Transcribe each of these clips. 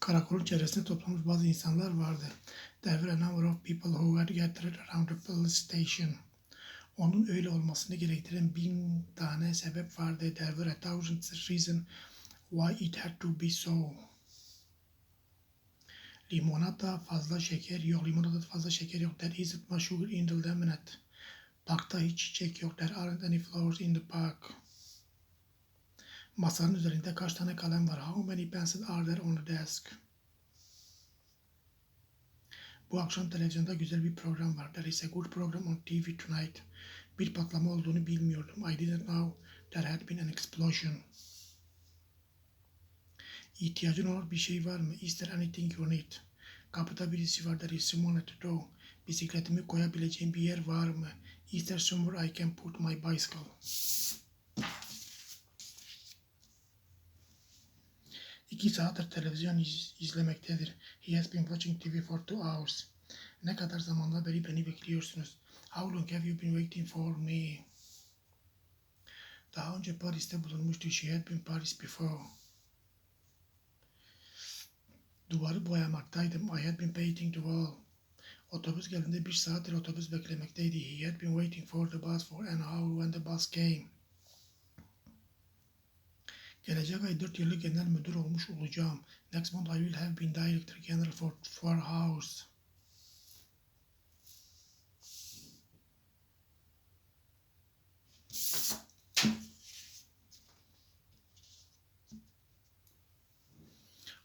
Karakolun çevresinde toplanmış bazı insanlar vardı. There were a number of people who had gathered around the police station. Onun öyle olmasını gerektiren bin tane sebep vardı. There were a thousand reasons why it had to be so. Limonata fazla şeker yok. Limonata fazla şeker yok. There isn't much sugar in the lemonade. Parkta hiç çiçek yok. There aren't any flowers in the park. Masanın üzerinde kaç tane kalem var? How many pencils are there on the desk? Bu akşam televizyonda güzel bir program var. There is a good program on TV tonight. Bir patlama olduğunu bilmiyordum. I didn't know there had been an explosion. İhtiyacın olan bir şey var mı? Is there anything you need? Kapıda birisi var. There is someone at the door. Bisikletimi koyabileceğim bir yer var mı? Is there somewhere I can put my bicycle? İki saattir televizyon iz- izlemektedir. He has been watching TV for two hours. Ne kadar zamanla beri beni bekliyorsunuz? How long have you been waiting for me? Daha önce Paris'te bulunmuştu. She had been Paris before. Duvarı boyamaktaydım. I had been painting the wall. Otobüs geldiğinde bir saattir otobüs beklemekteydi. He had been waiting for the bus for an hour when the bus came. Gelecek ay 4 yıllık genel müdür olmuş olacağım. Next month I will have been director general for four hours.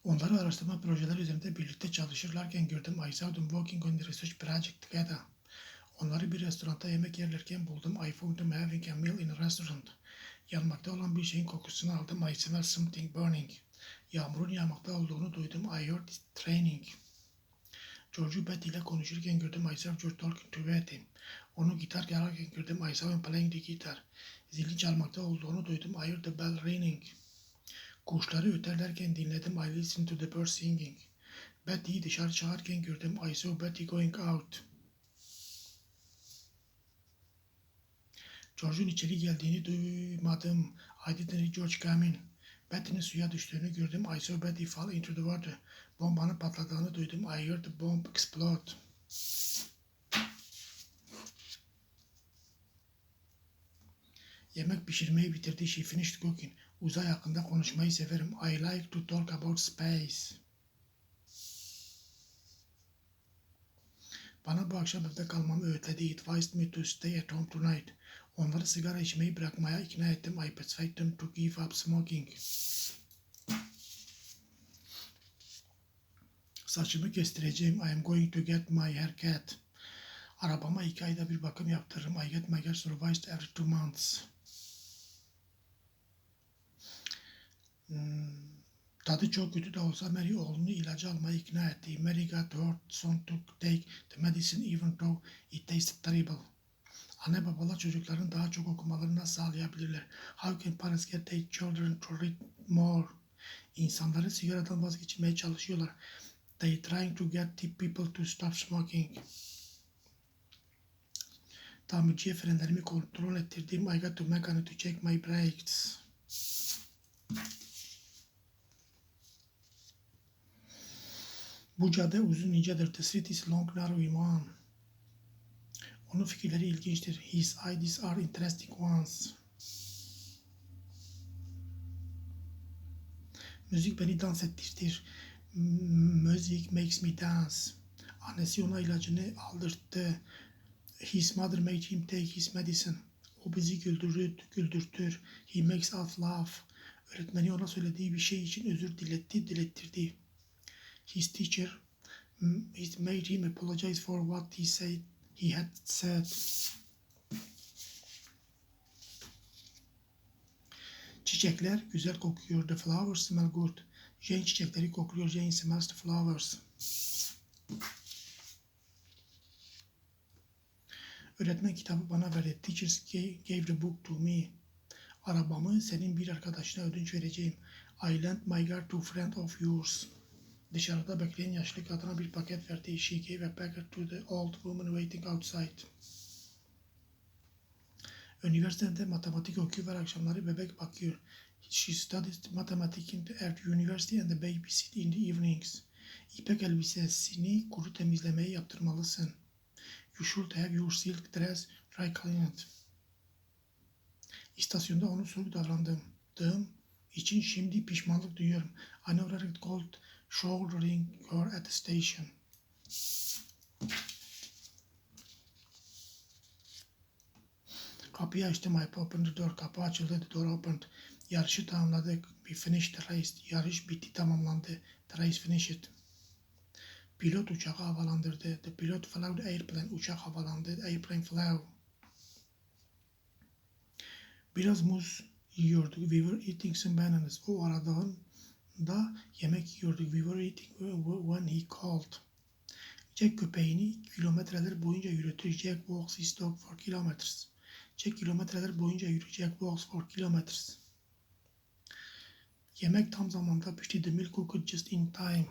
Onları araştırma projeleri üzerinde birlikte çalışırlarken gördüm. I saw them working on the research project together. Onları bir restoranda yemek yerlerken buldum. I found them having a meal in a restaurant. Yanmakta olan bir şeyin kokusunu aldım. I smell something burning. Yağmurun yağmakta olduğunu duydum. I heard it raining. George'u Betty ile konuşurken gördüm. I saw George talking to Betty. Onu gitar çalarken gördüm. I saw him playing the guitar. Zili çalmakta olduğunu duydum. I heard the bell ringing. Kuşları öterlerken dinledim. I listened to the birds singing. Betty'yi dışarı çağırken gördüm. I saw Betty going out. George'un içeri geldiğini duymadım. I didn't George come in. Betty'nin suya düştüğünü gördüm. I saw Betty fall into the water. Bombanın patladığını duydum. I heard the bomb explode. Yemek pişirmeyi bitirdi. She finished cooking. Uzay hakkında konuşmayı severim. I like to talk about space. Bana bu akşam evde kalmamı öğütledi. He advised me to stay at home tonight. Onları sigara içmeyi bırakmaya ikna ettim. I persuaded them to give up smoking. Saçımı kestireceğim. I am going to get my haircut. Arabama iki ayda bir bakım yaptırırım. I get my car serviced every two months. Hmm, tadı çok kötü de olsa Mary oğlunu ilacı almaya ikna etti. Mary got her son to take the medicine even though it tasted terrible. Anne babalar çocukların daha çok okumalarını sağlayabilirler? How can parents get their children to read more? İnsanları sigaradan vazgeçirmeye çalışıyorlar. They trying to get the people to stop smoking. Tamirciye frenlerimi kontrol ettirdim. I got to mechanic to check my brakes. Bu cadde uzun incedir. The street is long, narrow, one. Onun fikirleri ilginçtir. His ideas are interesting ones. Müzik beni dans ettirtir. Music makes me dance. Annesi ona ilacını aldırttı. His mother made him take his medicine. O bizi güldürür, güldürtür. He makes us laugh. Öğretmeni ona söylediği bir şey için özür diletti, dilettirdi. His teacher it made him apologize for what he said he had said. Çiçekler güzel kokuyor. The flowers smell good. Jane çiçekleri kokluyor. Jane smells the flowers. Öğretmen kitabı bana verdi. Teachers ga- gave the book to me. Arabamı senin bir arkadaşına ödünç vereceğim. I lent my car to friend of yours. Dışarıda bekleyen yaşlı kadına bir paket verdi. She gave a to the old woman waiting outside. Üniversitede matematik okuyor ve akşamları bebek bakıyor. She studies mathematics in the, at university and the babysit in the evenings. İpek elbisesini kuru temizlemeyi yaptırmalısın. You should have your silk dress dry cleaned. İstasyonda onu soğuk davrandığım için şimdi pişmanlık duyuyorum. I never recalled shouldering her at the station. Kapıyı açtım. I opened the door. Kapı açıldı. The door opened. Yarışı tamamladık. We finished the race. Yarış bitti tamamlandı. The race finished. Pilot uçağı havalandırdı. The pilot flew the airplane. Uçak havalandı. The airplane flew. Biraz muz yiyorduk. We were eating some bananas. O aradığında yemek yiyorduk. We were eating when he called. Jack köpeğini kilometreler boyunca yürütür. Jack walks his dog for kilometers. Jack kilometreler boyunca yürür. Jack walks for kilometers. Yemek tam zamanda pişti. The milk cooked just in time.